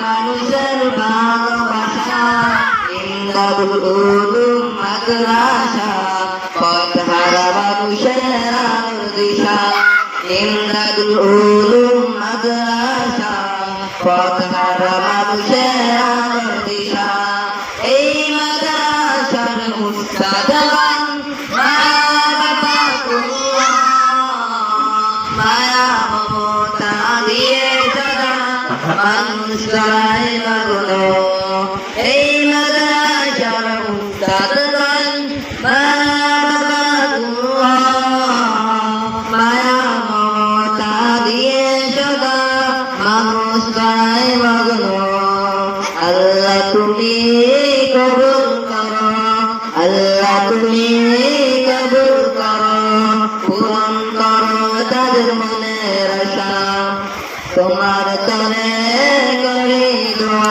মানুষের ভালোবাসা ইন্দাবুল উলুম মাদ্রাসা পথ হারা মানুষের দিশা। ইন্দাবুল এই মাদ্রাসার উস্তাদ মানুষ করায় এই মাদ্রাসার উস্তাদগণ মায়া মমতা দিয়ে সদা মানুষ করায় মগ্ন আল্লাহ তুমি কবুল করো, আল্লাহ তুমি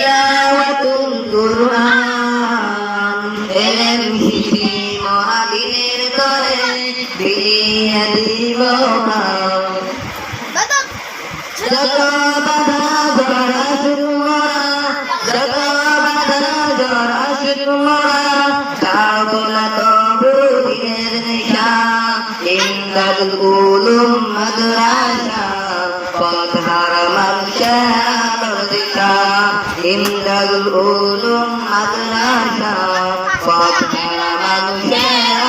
তিলাওয়াতুল কোরআন শিখি মোরা দিলের তরে ফিরিয়ে দিব যত বাধা জড়া শুরু মরা যত বাধা জড়া শুরু মরা তারপর তবু দিনের নিশা ইন্দাদুল উলুম মাদ্রাসা পথহার মানুষের আলোর দিশা ইন্দাদুল উলুম মাদ্রাসা পথহার মানুষের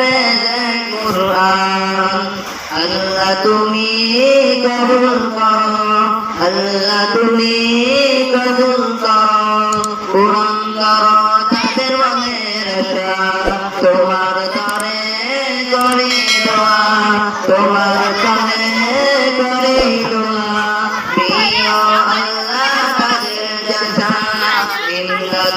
হাফেজে কুরআন। আল্লাহ তুমি কবুল করো আল্লাহ তুমি কবুল করো পূরণ করো তাদের মনের তোমার তরে করি দোয়া তোমার করি দোয়া প্রিয় আল্লাহ তাদের ইন্দাল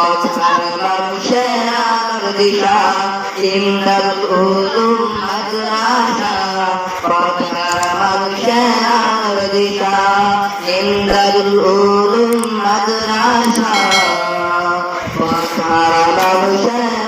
পথহার মানুষের আলোর দিশা। ইমদাদুল উলুম মাদ্রাসা উলুম মাদ্রাসা পথহার মানুষের